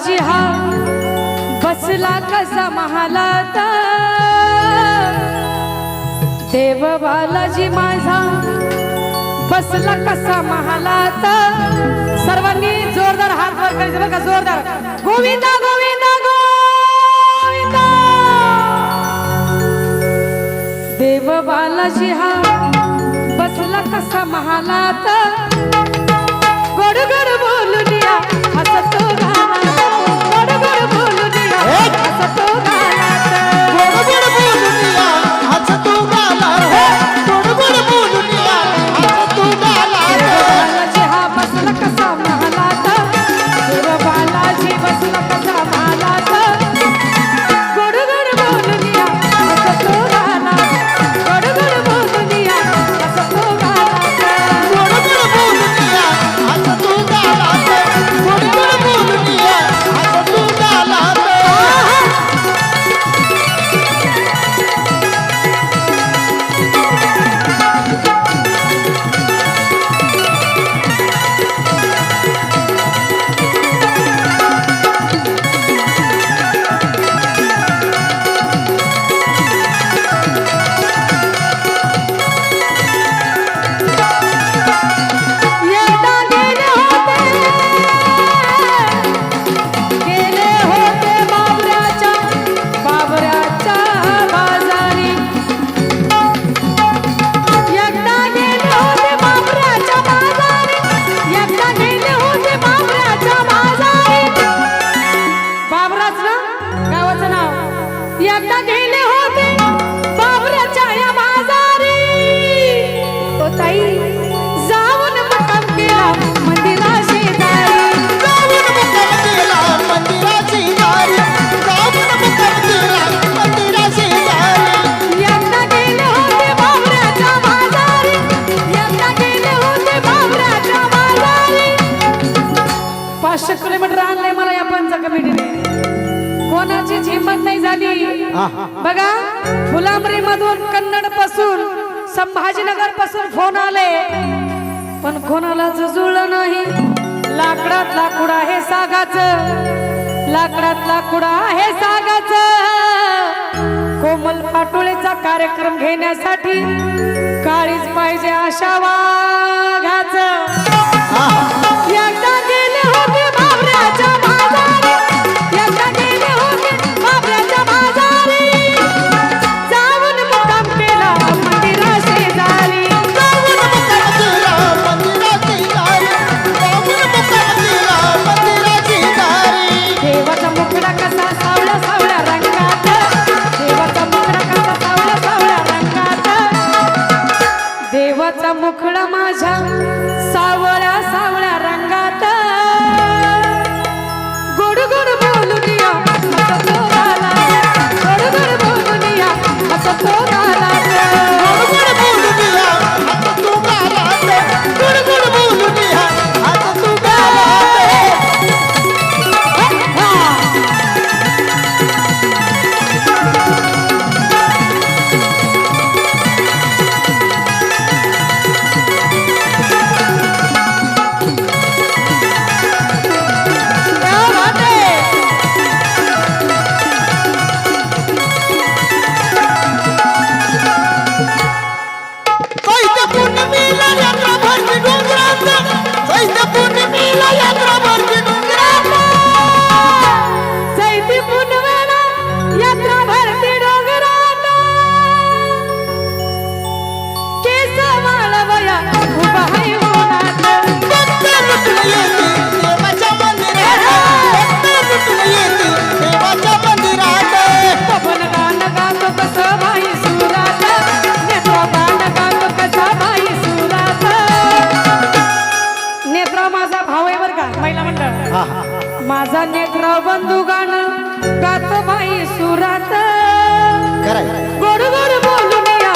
बालाजी हा बसला कसा महालात. देव बालाजी माझा बसला कसा महालात. सर्वांनी जोरदार हात वर करायचे बघा जोरदार. गोविंदा गोविंदा गोविंदा. देव बालाजी हा बसला कसा महालात. गोड गोड बोलून या हसतो गाण्यात पाचशे किलोमीटर आणलंय मला या पंच कमिटीने कोणाचीच हिंमत नाही झाली. बघा फुलांबरी मधून कन्नडपासून संभाजीनगरपासून फोन आले. पण कोणालाच जुळलं नाही. लाकडात लाकूड आहे सागाच. लाकडात लाकूड आहे सागाच. कोमल पाटोळेचा कार्यक्रम घेण्यासाठी काळीच पाहिजे अशा वाघाच. मुखडा माझ्या सावळा सावळा नेत्रा माझा भाव आहे बर का महिला मंडळ? माझा नेत्रा बंधू गाण गात भाई सुरात. गोड गोड बोलून या